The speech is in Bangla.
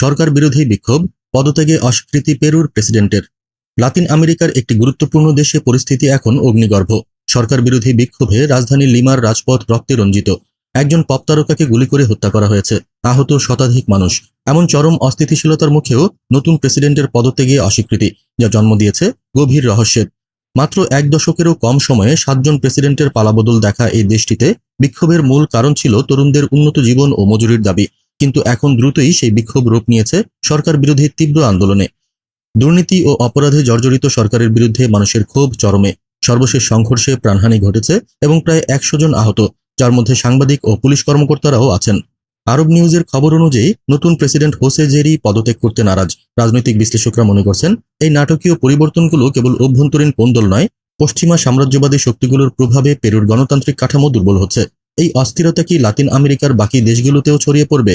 সরকার বিরোধী বিক্ষোভ, পদত্যাগে অস্বীকৃতি পেরুর প্রেসিডেন্টের। লাতিন আমেরিকার একটি গুরুত্বপূর্ণ দেশে পরিস্থিতি এখন অগ্নিগর্ভ। সরকার বিরোধী বিক্ষোভে রাজধানী লিমার রাজপথ রক্তে রঞ্জিত। একজন পপ তারকাকে গুলি করে হত্যা করা হয়েছে। আহত শতাধিক মানুষ। এমন চরম অস্থিতিশীলতার মুখেও নতুন প্রেসিডেন্টের পদত্যাগে অস্বীকৃতি, যা জন্ম দিয়েছে গভীর রহস্যের। মাত্র এক দশকেরও কম সময়ে সাতজন প্রেসিডেন্টের পালাবদল দেখা এই দেশটিতে বিক্ষোভের মূল কারণ ছিল তরুণদের উন্নত জীবন ও মজুরির দাবি। কিন্তু এখন দ্রুতই সেই বিক্ষোভ রূপ নিয়েছে সরকার বিরোধী তীব্র আন্দোলনে। দুর্নীতি ও অপরাধে জর্জরিত সরকারের বিরুদ্ধে মানুষের ক্ষোভ চরমে। সর্বশেষ সংঘর্ষে প্রাণহানি ঘটেছে এবং প্রায় একশো জন আহত, যার মধ্যে সাংবাদিক ও পুলিশ কর্মকর্তারাও আছেন। আরব নিউজের খবর অনুযায়ী, নতুন প্রেসিডেন্ট হোসে জেরি পদত্যাগ করতে নারাজ। রাজনৈতিক বিশ্লেষকরা মনে করছেন, এই নাটকীয় পরিবর্তনগুলো কেবল অভ্যন্তরীণ কোন্দল নয়, পশ্চিমা সাম্রাজ্যবাদী শক্তিগুলোর প্রভাবে পেরুর গণতান্ত্রিক কাঠামো দুর্বল হচ্ছে। এই অস্থিরতা কি লাতিন আমেরিকার বাকি দেশগুলোতেও ছড়িয়ে পড়বে?